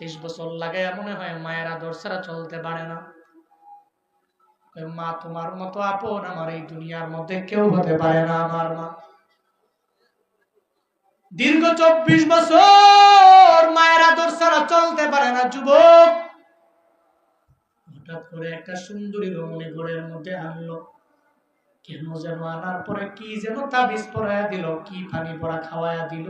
তেইশ বছর লাগে, মনে হয় মায়ের আদর ছাড়া চলতে পারে না। মা, তোমার মতো আপন আমার এই দুনিয়ার মধ্যে কেউ হতে পারে না আমার মা। দীর্ঘ চব্বিশ বছর মায়ের আদর ছাড়া চলতে পারে না যুবক। হঠাৎ করে একটা সুন্দরী রমণী ঘরের মধ্যে আনলো কেন যেন আনার পরে কি যেন তাবিজ পরাইয়া দিল, কি পানি পড়া খাওয়াইয়া দিল।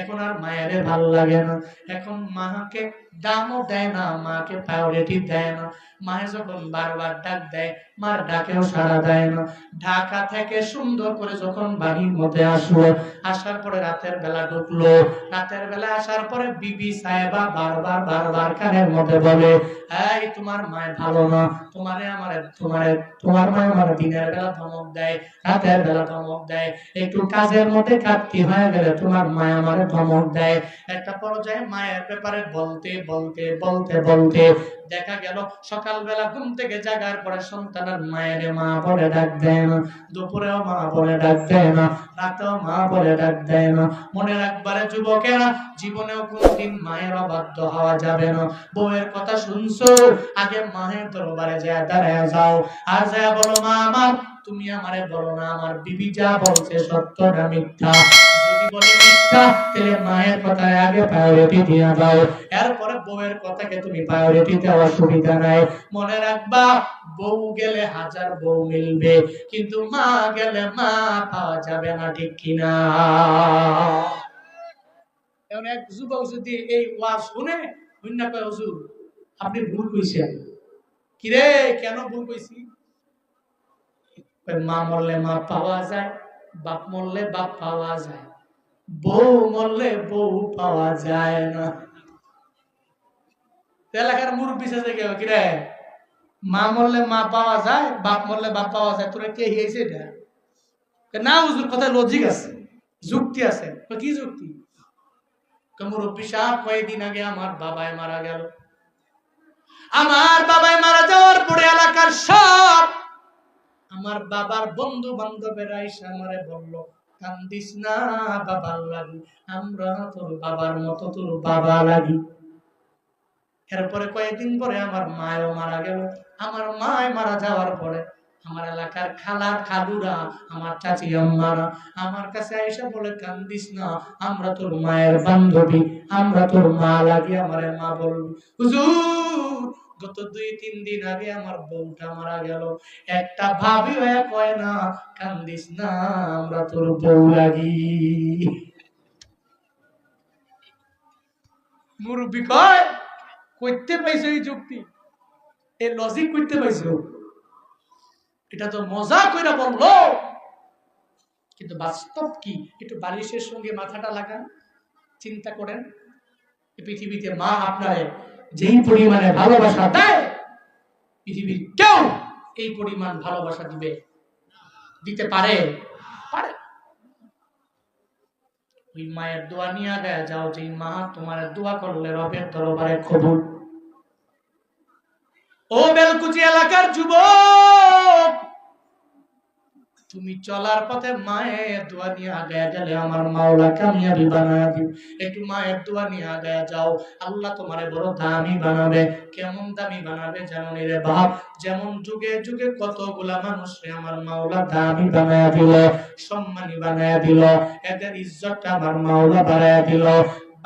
এখন আর মায়ের ভালো লাগে না। এখন মাকে দামও দেয় না, মাকে প্রায়োরিটি দেয় না। মায়ের যখন বারবার ডাক দেয় মার ডাকেও সাড়া দেয় না। ঢাকা থেকে সুন্দর করে যখন বাড়ির মধ্যে আসলো আসার পরে রাতের বেলা ঢুকলো। রাতের বেলা আসার পরে বিবি সাহেবা বারবার বারবার কানের মধ্যে বলে এই তোমার মায় ভালো না। তোমারে আমারে তোমারে তোমার মায় আমার দিনের বেলা ধমক দেয় রাতের বেলা ধমক দেয়। একটু কাজের মধ্যে কাটতি হয়ে গেলে তোমার মায় আমারে ধমক দেয়। একটা পর্যায়ে মায়ের ব্যাপারে বলতে বলতে বলতে বলতে দেখা গেল সকালবেলা ঘুম থেকে জাগার পরে সন্তানের মায়ের মা বলে ডাক দেয় না দুপুরেও মা বলে ডাক দেয় না রাতেও মা বলে ডাক দেয় না মনে রাখবারে যুবকেরা, জীবনেও কোনোদিন মায়ের অবাধ্য হওয়া যাবে না। বউয়ের কথা শুনছো? আগে মায়ের দরবারে যায়, দাঁড়ায় যাও। আর যায় বলো, মা, আমার, তুমি আমারে বলো না, আমার বিবি যা বলছে সত্য না মিথ্যা। মনে রাখবা, বউ গেলে হাজার বউ মিলবে, কিন্তু মা গেলে মা পাওয়া যাবে না, ঠিক কিনা? এক যুবক যদি এই শুনে কয়, হুজুর, আপনি ভুল কইছেন। কিরে কেন ভুল কইছি? মা মরলে মা পাওয়া যায়, বাপ মরলে বাপ পাওয়া যায়। বউ মরলে বউ পাওয়া যায় না। এলাকার মুরব্বী সাথে কেউ, কিরে, মা মরলে মা পাওয়া যায়, বাপ মরলে বাপ পাওয়া যায়, তোরা কে হিয়েছে এটা? না হুজুর কথা লজিক আছে, যুক্তি আছে। কি যুক্তি? মুরব্বী সাহেব কয়েকদিন আগে আমার বাবাই মারা গেল। আমার বাবাই মারা যাওয়ার পরে এলাকার সব আমার বাবার বন্ধু বান্ধবেরা এসে আমারে বলল কান্দিস না, বাবার লাগি। আমরা তোর বাবার মতো তোর বাবা লাগি। এরপরে কয়েকদিন পরে আমার মায়ও মারা গেল। আমার মায় মারা যাওয়ার পরে আমার এলাকার খালা খালুরা, আমার চাচি আম্মারা আমার কাছে আইসা বলে, কান্দিস না, আমরা তোর মায়ের বান্ধবী, আমরা তোর মা লাগি, আমার মা বলল। হুজুর গত দুই, তিন দিন আগে আমার বউটা মারা গেল। একটা ভাবি হয়ে কয় না, কান্দিস না, আমরা তোর বউ লাগি। মুরব্বী কয়, কইতে পাইছো এই যুক্তি? এই লজিক করতে পাইছো। এটা তো মজা কইরা বলল। কিন্তু বাস্তব কি? একটু বালিশের সঙ্গে মাথাটা লাগান, চিন্তা করেন। পৃথিবীতে মা আপনারে যেই পরিমাণে ভালোবাসা দেয়, পৃথিবীর কেউ এই পরিমাণ ভালোবাসা দিবে, দিতে পারে? পারে। ওই মায়ের দোয়া নিয়ে আগে যাও যে মা তোমার দোয়া করলে রবের দরবারে কবুল। ও বেলকুচি এলাকার যুবক! তুমি চলার পথে মায়ের দোয়া নিয়ে আগে গেলে আমার মাওলা কামিয়াবি বানায় দিও একটু মায়ের দোয়া নিয়ে আগে যাও। আল্লাহ তোমারে বড় দামি বানাবে। কেমন দামি বানাবে জানো রে বাপ? যেমন যুগে যুগে কতগুলা মানুষরে আমার মাওলা দামি বানায় দিল, সম্মানী বানায় দিল, এদের ইজ্জতটা আমার মাওলা বাড়ায় দিল।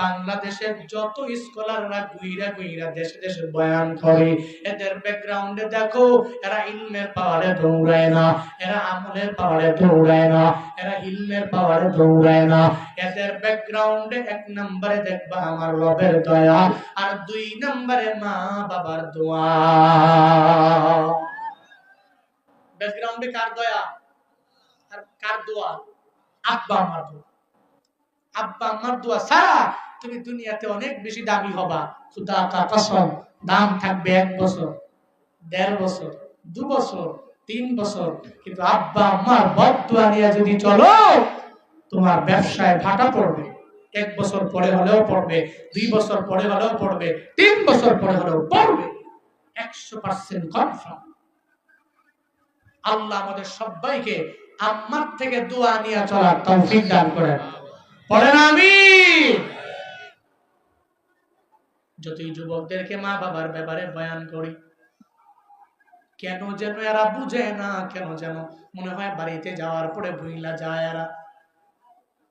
বাংলাদেশের যত স্কলাররা গুইরা গুইরা দেশে দেশে বয়ান করে, এদের ব্যাকগ্রাউন্ডে দেখো, এরা ইলমের পাওয়ারে দৌড়ায় না, এরা আমলের পাওয়ারে দৌড়ায় না, এরা ইলমের পাওয়ারে দৌড়ায় না। এদের ব্যাকগ্রাউন্ডে এক নম্বরে দেখবা আমার রবের দয়া, আর দুই নম্বরে মা বাবার দোয়া। ব্যাকগ্রাউন্ডে কার দয়া? আর কার দোয়া? আব্বা আমার দোয়া। আব্বা আমার দোয়া সারা তুমি দুনিয়াতে অনেক বেশি দামি হবা। খুদা দাম থাকবে এক বছর, দেড় বছর, দু বছর, তিন বছর। কিন্তু আব্বা আমার বদুয়া নিয়ে যদি চলো, তোমার ব্যবসায় ভাটা পড়বে। এক বছর পরে হলেও পড়বে, দুই বছর পরে হলেও পড়বে, তিন বছর পরে হলেও পড়বে। একশো পার্সেন্ট কনফার্ম আল্লাহ আমাদের সবাইকে আম্মার থেকে দোয়া নিয়ে চলার তৌফিক দান করেন। পড়েন আমি যতই যুবকদেরকে মা বাবার ব্যাপারে বয়ান করি কেন যেন এরা বুঝে না কেন যেন মনে হয় বাড়িতে যাওয়ার পরে ভুইলা যায় এরা।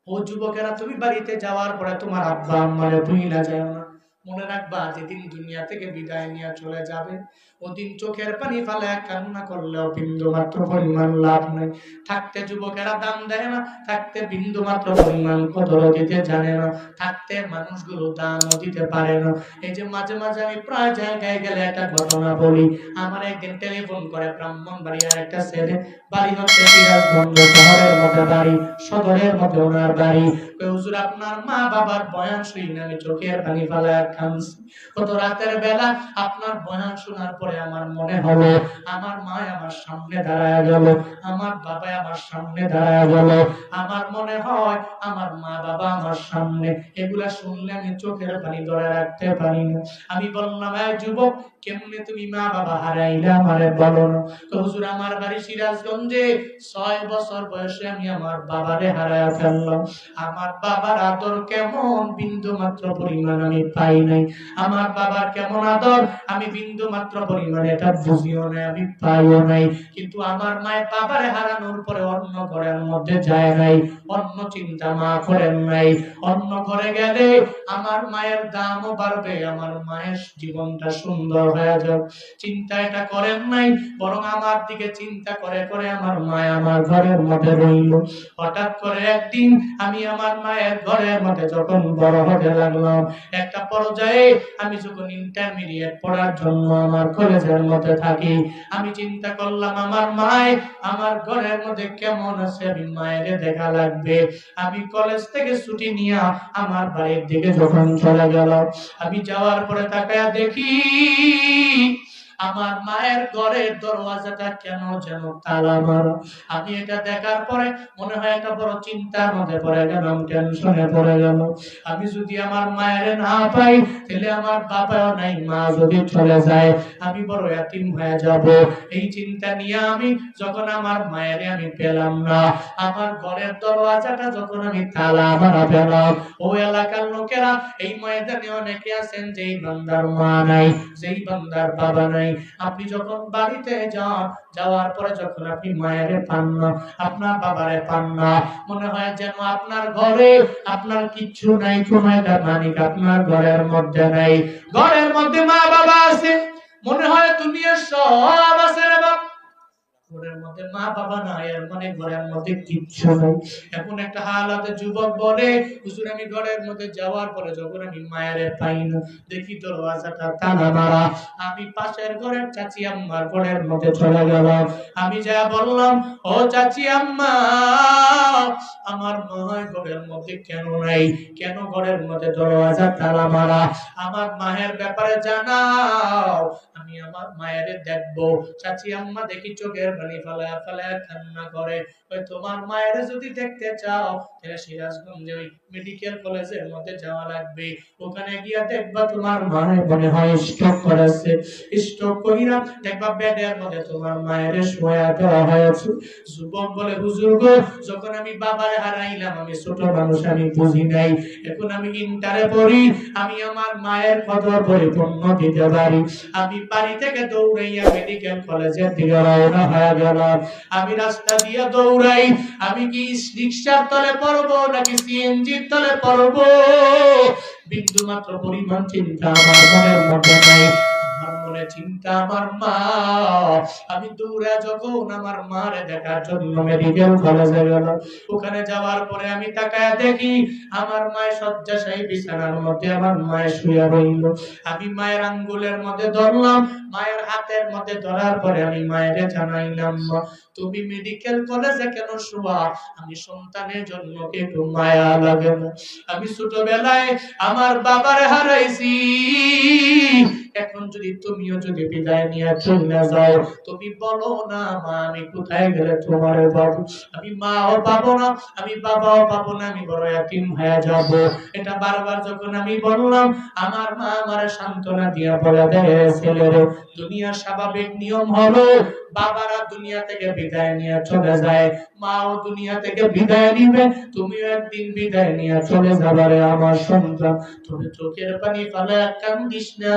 ও যুবকেরা তুমি বাড়িতে যাওয়ার পরে তোমার আব্বা আম্মারে ভুইলা যায় না। মনে রাখবা যেদিন দুনিয়া থেকে বিদায় নিয়ে চলে যাবে ওদিন চোখের পানি ফালে কান্না করলেও বিন্দু মাত্র পরিমাণ লাভ নেই। থাকতে যুবকেরা দাম দেয় না, থাকতে বিন্দু মাত্র পরিমাণ কদর দিতে জানে না। থাকতে মানুষগুলো দামও দিতে পারে না। এই যে মাঝে মাঝে আমি প্রায় জায়গায় গেলে একটা ঘটনা বলি। আমার একদিন টেলিফোন করে ব্রাহ্মণ বাড়ির একটা ছেলে, বাড়ি হচ্ছে সিরাজগঞ্জ শহরের মধ্যে বাড়ি, সদরের মধ্যে ওনার বাড়ি। হুজুর, আপনার মা বাবার বয়ান শুনে আমি চোখের পানি ফেলা কাঁদছি। কত রাতের বেলা আপনার বয়ান শোনার পরে আমার মনে হলো আমার মা আমার সামনে দাঁড়ায় গেল আমার বাবা আমার সামনে দাঁড়ায় গেল। আমার মনে হয় আমার মা বাবা আমার সামনে এগুলা শুনলে আমি চোখের পানি ধরে রাখতে পারি না। আমি বললাম এই যুবক কেমনে তুমি মা বাবা হারাইলে আমারে বলো না? তো হুজুর আমার বাড়ি সিরাজগঞ্জে ছয় বছর বয়সে আমি আমার বাবারে হারায় ফেললাম। আমার বাবার আদর কেমন? বিন্দু মাত্র পরিমাণ আমি পাই নাই। আমার বাবার কেমন আদর? আমি বিন্দু মাত্র পরিমাণ এটা বুঝিও নাই, আমি পাইও নাই। কিন্তু আমার মায়ের বাবারে হারানোর পরে অন্য ঘরের মধ্যে যায় নাই, অন্য চিন্তা মা করেন নাই। অন্য ঘরে গেলে আমার মায়ের দামও বাড়বে, আমার মায়ের জীবনটা সুন্দর হয়ে যাবে। চিন্তা এটা করেন নাই, বরং আমার দিকে চিন্তা করে করে আমার মায় আমার ঘরের মধ্যে রইল। হঠাৎ করে একদিন আমি আমার মায়ের ঘরের মধ্যে যখন বড় হতে লাগলাম, একটা পর্যায়ে আমি যখন ইন্টারমিডিয়েট পড়ার জন্য আমার কলেজের মধ্যে থাকি। আমি চিন্তা করলাম, আমার মায়, আমার ঘরের মধ্যে কেমন আছে? আমি মায়ের দেখা লাগবে। আমি কলেজ থেকে ছুটি নিয়ে আমার বাড়ির দিকে যখন চলে গেল, আমি যাওয়ার পরে তাকায়া দেখি আমার মায়ের ঘরের দরওয়াজাটা কেন যেন তালা মারা? আমি এটা দেখার পরে মনে হয় একটা বড় চিন্তার মধ্যে পড়ে গেলাম, টেনশনে পড়ে গেল আমি যদি আমার মায়ের না পাই, তাহলে আমার বাবাও নাই, মা যদি চলে যায়, আমি বড় এতিম হয়ে যাব। এই চিন্তা নিয়ে আমি যখন আমার মায়ের আমি পেলাম না, আমার ঘরের দরওয়াজাটা যখন আমি তালা মারা পেলাম। ও এলাকার লোকেরা, এই ময়দানে অনেকে আছেন যেই বান্দার মা নাই, যেই বান্দার বাবা নাই আপনি যখন বাড়িতে যান, যাওয়ার পরে যখন আপনি মায়ের পান না আপনার বাবারে পান না মনে হয় যেন আপনার ঘরে আপনার কিচ্ছু নাই কোন মানিক আপনার ঘরের মধ্যে নাই। ঘরের মধ্যে মা বাবা আছে। মনে হয় তুমি সব আছে রে বাপ। ঘরের মধ্যে মা বাবা নাই এর মানে ঘরের মধ্যে কিচ্ছু নাই। এখন একটা হালাতে যুবক বলে হুজুর আমি ঘরের মধ্যে যাওয়ার পরে যখন আমি মায়ের পাই না দেখি দরওয়াজাটা তালা মারা। আমি পাশের ঘরের চাচি আম্মার ঘরের মধ্যে চলে গেলাম। আমি যা বললাম ও চাচি আম্মা আমার মায়ের ঘরের মধ্যে কেন নাই? কেন ঘরের মধ্যে দরওয়াজা তালা মারা? আমার মায়ের ব্যাপারে জানাও। আমি আমার মায়ের চাচি, আম্মা দেখি চোখের পানি ফেলায় ফেলায় কান্না করে। ওই তোমার মায়ের যদি দেখতে চাও, তাহলে সিরাজগঞ্জে ওই মেডিকেল কলেজের মধ্যে যাওয়া লাগবে। ওখানে গিয়া দেখবা তোমার মায়ের মনে হয় স্ট্রোক করেছে। স্ট্রোক দেখবা বেডের মধ্যে তোমার মায়ের শোয়া দেওয়া হয়েছে। যুবক বলে, হুজুর গো, যখন আমি বাবারে হারাইলাম, আমি ছোট মানুষ, আমি বুঝি নাই। এখন আমি ইন্টারে পড়ি, আমি আমার মায়ের কদর পরিপূর্ণ দিতে পারি। আমি বাড়ি থেকে দৌড়াইয়া মেডিকেল কলেজে দিয়ে রওনা হয়ে গেলাম। আমি রাস্তা দিয়ে দৌড়াই, আমি কি রিক্সার তলে পড়ব নাকি সিএনজির তলে পড়ব? বিন্দু মাত্র পরিমাণ চিন্তা আমার মনের মধ্যে নাই। মনে চিন্তা আমার মা। আমি দৌড়া যখন আমার মারে দেখার জন্য মেডিকেল কলেজে গেল ওখানে যাওয়ার পরে আমি তাকায় দেখি আমার মায়ের শয্যাশায়ী বিছানার মধ্যে আমার মায়ের শুয়ে রইল। আমি মায়ের আঙ্গুলের মধ্যে ধরলাম, মায়ের হাতের মধ্যে ধরার পরে আমি মায়ের জানাইলাম তুমি মেডিকেল কলেজে কেন শোয়া? আমি সন্তানের জন্য একটু মায়া লাগে না? আমি ছোটবেলায় আমার বাবারে হারাইছি। এখন যদি তুমিও যদি বিদায় নিয়ে চলে যাও তুমি বলো না মা আমি কোথায় গেলে তোমার বাবু? আমি মাও পাবো না আমি বাবাও পাবো না আমি বড় এতিম হয়ে যাব। এটা বারবার যখন আমি বললাম আমার মা আমার সান্ত্বনা দিয়া বলে দেয় ছেলেরে দুনিয়ার স্বাভাবিক নিয়ম হলো বাবারা দুনিয়া থেকে বিদায় নিয়ে চলে যায়। দুনিয়া থেকে বিদায় নিবে। তুমিও একদিন বিদায় নিয়ে চলে যাবারে আমার সন্তান। তুমি চোখের পানি ফেলে কান্দিস না।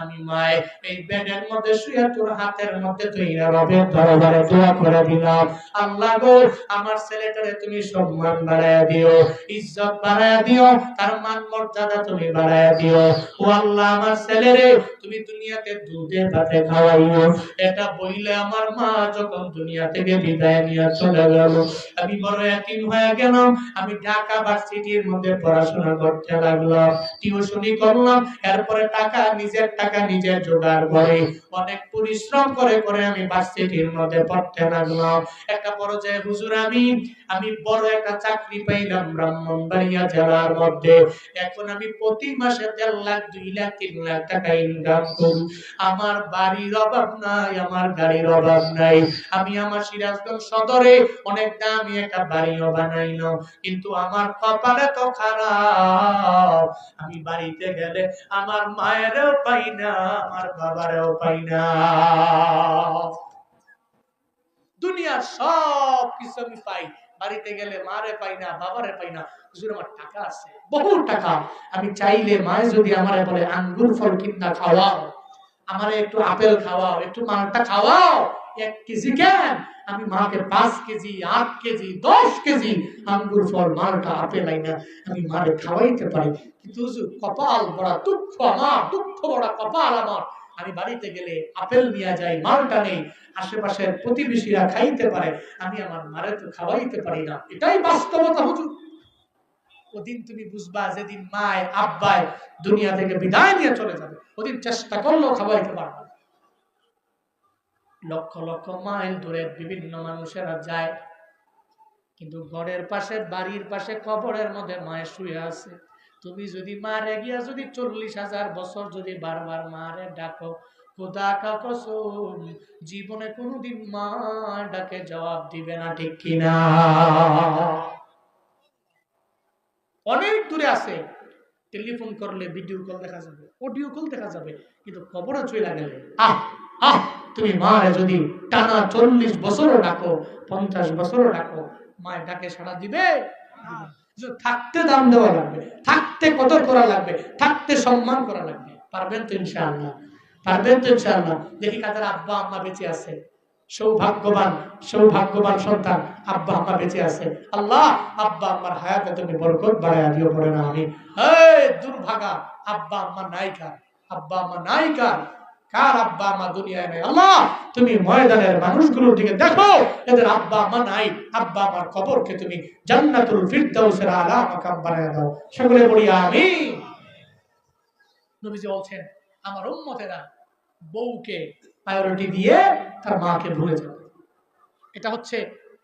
আমি মায় এই বেডের মধ্যে শুয়ে তোর হাতের মধ্যে তুই রবের দরবারে দোয়া করে দিলাম। আল্লাহ গো, আমার ছেলেটারে তুমি সম্মান বাড়ায় দিও, ইজ্জত বাড়ায় দিও, তার মান মর্যাদা তুমি বাড়ায় দিও। ও আল্লাহ, আমার ছেলেরে তুমি দুনিয়াতে দুধে ভাতে খাওয়াইও। এটা বইলে আমার মা যখন দুনিয়া থেকে বিদায় নিয়ে চলে গেল আমি বড় এতিম হয়ে গেলাম, আমি ঢাকা ভার্সিটির মধ্যে পড়াশোনা করতে লাগলাম। টিউশনি করলাম, এরপরে টাকা, নিজের টাকা নিজে জোগাড় করে। অনেক পরিশ্রম করে করে আমি ভার্সিটির মধ্যে পড়তে লাগলাম। একটা পর্যায়ে হুজুর আমি আমি বড় একটা চাকরি পাইলাম ব্রাহ্মণবাড়িয়া জেলার মধ্যে। এখন আমি প্রতি মাসে দেড় লাখ, দুই লাখ, তিন লাখ টাকা ইনকাম করি। আমার বাড়ির অভাব নাই, আমার গাড়ির অভাব নাই। আমি আমার সিরাজগঞ্জ সদরে অনেক দামি একটা বাড়িও বানাইলাম কিন্তু আমার কপালে তো খারাপ। আমি বাড়িতে গেলে আমার মায়েরও পাই না, আমার বাবারও পাই না। দুনিয়ার সব কিছু আমি পাই। বাড়িতে গেলে মারে পাই না, বাবারে পাই না। হুজুর, আমার টাকা আছে বহু টাকা। আমি চাইলে মায়ে যদি আমারে বলে, আঙ্গুর, ফল কিনা খাওয়াও। আমারে একটু আপেল খাওয়াও, একটু মালটা খাওয়াও। এক কেজি কেন? আমি মাকে পাঁচ কেজি, আট কেজি, দশ কেজি আঙ্গুর, ফল, মালটা, আপেল আইনা আমি মারে খাওয়াইতে পারি। কিন্তু কপাল বড়া দুঃখ আমার, দুঃখ বড়া কপাল আমার। আমি বাড়িতে গেলে আপেল নিয়ে যাই, মালটা নেই, আশেপাশের প্রতিবেশীরা খাইতে পারে, আমি আমার মারে তো খাওয়াইতে পারি না। এটাই বাস্তবতা, হুজুর। ওদিন তুমি বুঝবা যেদিন মায়, আব্বায় দুনিয়া থেকে বিদায় নিয়ে চলে যাবে, ওদিন চেষ্টা করলেও খাওয়াইতে পারবে লক্ষ লক্ষ মাইল দূরে বিভিন্ন মানুষেরা যায়, কিন্তু ঘরের পাশে, বাড়ির পাশে, কবরের মধ্যে মায়ের শুয়ে আছে। তুমি যদি মারে গিয়া যদি চল্লিশ হাজার বছর যদি বারবার মারে ডাকো, খোদা কা কসম, জীবনে কোনোদিন মা ডাকে জবাব দিবে না, ঠিক কিনা? অনেক দূরে আছে। টেলিফোন করলে ভিডিও কল দেখা যাবে অডিও কল দেখা যাবে, কিন্তু খবরও চলে গেলে, আহ আহ, তুমি মারে যদি টানা চল্লিশ বছরও ডাকো, পঞ্চাশ বছরও ডাকো, মায়ের ডাকে সাড়া দিবে? যে থাকতে দাম দেওয়া লাগবে, থাকতে কদর করা লাগবে, থাকতে সম্মান করা লাগবে। পারবেন তো ইনশাআল্লাহ, পারবেন তো ইনশাআল্লাহ। দেখি কাদের আব্বা আম্মা বেঁচে আছে। সৌভাগ্যবান সৌভাগ্যবান সন্তান আব্বা আম্মা বেঁচে আছে। আল্লাহ, আব্বা আম্মার হায়াতে তুমি বরকত বাড়াইয়া দিও, পড়ে না আমি। এই দুর্ভাগা, আব্বা আম্মা নায়িকা, আব্বা আম্মা নায়িকা। কার আব্বা আম্মা দুনিয়ায় আল্লাহ! তুমি ময়দানের মানুষগুলোর দিকে দেখো। এদের আব্বা নাই। আব্বা কবরকে তুমি জান্নাতুল ফিরদাউসের আলা মাকাম বানায় দাও। বলি আমি নবীজি বলছেন, আমার উম্মতেরা বউকে প্রায়োরিটি দিয়ে তার মাকে ভুলে যাবে। এটা হচ্ছে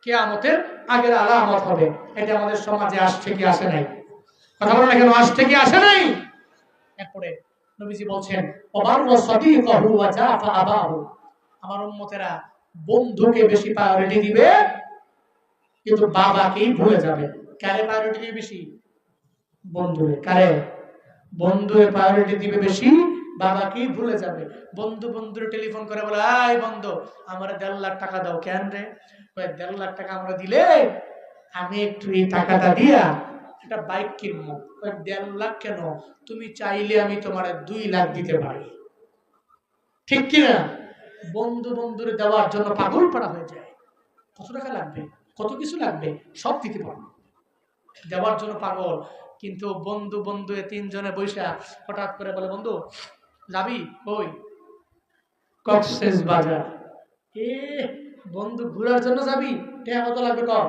কেয়ামতের আগের আলামত হবে। এটা আমাদের সমাজে আসছে কি আসে নাই? কথা বলো না কেন, আসছে কি আসে নাই? এরপরে নবীজি বলছেন আবাহু। আমার উম্মতেরা বন্ধুকে বেশি প্রায়োরিটি দিবে কিন্তু বাবাকেই ভুলে যাবে। কারে প্রায়োরিটি দিবে বেশি? বন্ধুরে। কারে? বন্ধুরে প্রায়োরিটি দিবে বেশি বাবাকেই ভুলে যাবে। বন্ধু বন্ধুরে টেলিফোন করে বলে আই বন্ধু আমার দেড় লাখ টাকা দাও কেন রে? দেড় লাখ টাকা আমরা দিলে আমি একটু এই টাকাটা দিয়া একটা বাইক কিনবো। দেড় লাখ কেন? তুমি চাইলে আমি তোমার দুই লাখ দিতে পারি। ঠিক কিনা? বন্ধু বন্ধুরে দেওয়ার জন্য পাগল পাড়া হয়ে যায়। কত টাকা লাগবে? কত কিছু লাগবে? সব দিতে পারব। দেওয়ার জন্য পাগল। কিন্তু বন্ধু বন্ধু এ তিনজনে বৈশা হঠাৎ করে বলে, বন্ধু, যাবি? ওই কক্সেস বাজার। এ, বন্ধু, ঘোরার জন্য যাবি? টাকা কত লাগবে কর?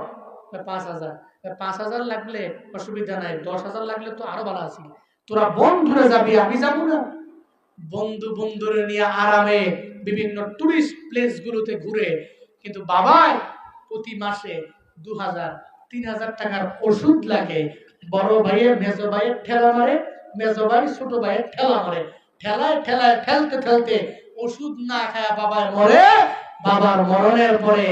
পাঁচ হাজার। পাঁচ হাজার লাগলে অসুবিধা নাই দশ হাজার লাগলে তো আরও ভালো আছি। তোরা বন্ধুরে যাবি আমি যাব না। বন্ধু বন্ধুরে নিয়ে আরামে বিভিন্ন টুরিস্ট প্লেস গুলোতে ঘুরে কিন্তু বাবাই প্রতি মাসে দু হাজার তিন হাজার টাকার ওষুধ লাগে। বড় ভাইয়ের মেজো ভাইয়ের ঠেলা মারে মেজো ভাই ছোট ভাইয়ের ঠেলা মারে। ঠেলায় ঠেলায় ঠেলতে ঠেলতে ওষুধ না খায় বাবায় মরে। বাবার মরণের পরে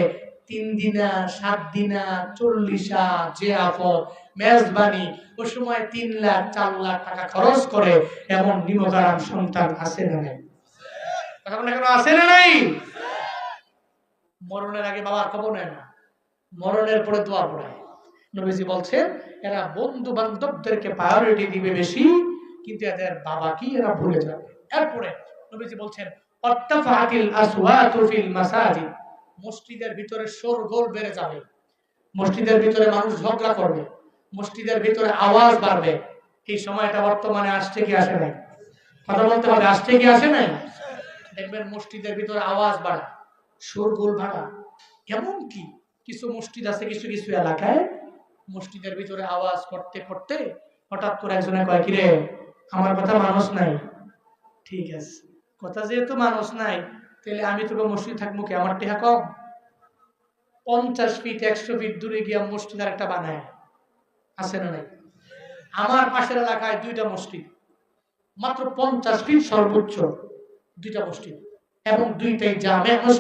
তিন দিনা, সাত দিনা, চল্লিশা, যে আফত মেজবানি, ওই সময় তিন লাখ, চার লাখ টাকা খরচ করে এমন নিমকারাম সন্তান আছে না নাই? আছে না নাই? মরণের আগে বাবার খবর নেয় না। মরণের পরে দোয়া পড়ায় নবীজি বলছেন, এরা বন্ধু বান্ধবদেরকে প্রায়োরিটি দিবে বেশি, কিন্তু এদের বাবা কি, এরা ভুলে যাবে। এরপরে নবীজি বলছেন অত্তাফাতিল আসওয়াতু ফিল মাসাজিদ। মসজিদের ভিতরে শোরগোল বেড়ে যাবে। মসজিদের ভিতরে মানুষ ঝগড়া করবে। মসজিদের ভিতরে আওয়াজ বাড়বে। এই সময়টা বর্তমানে আসছে কি আসে নাই? কথা বলতে হবে, আসছে কি আসে নাই? দেখবেন মসজিদের ভিতরে আওয়াজ বাড়া, শোরগোল বাড়া এমন কি? কিছু মসজিদ আছে, কিছু কিছু এলাকায় মসজিদের ভিতরে আওয়াজ করতে করতে হঠাৎ করে একজনে কয়, কিরে, আমার কথা মানুষ নাই। ঠিক আছে। কথা যেহেতু মানুষ নাই তাহলে আমি তোকে মসজিদ থাকব কি? আমার টেহা কম? পঞ্চাশ ফিট একশো ফিট দূরে গিয়া মসজিদ আর একটা বানায়। আছে না নাই? আমার পাশের এলাকায় দুইটা মসজিদ। মাত্র পঞ্চাশ ফিট সর্বোচ্চ দুইটা মসজিদ। এবং দুইটাই জামে মসজিদ।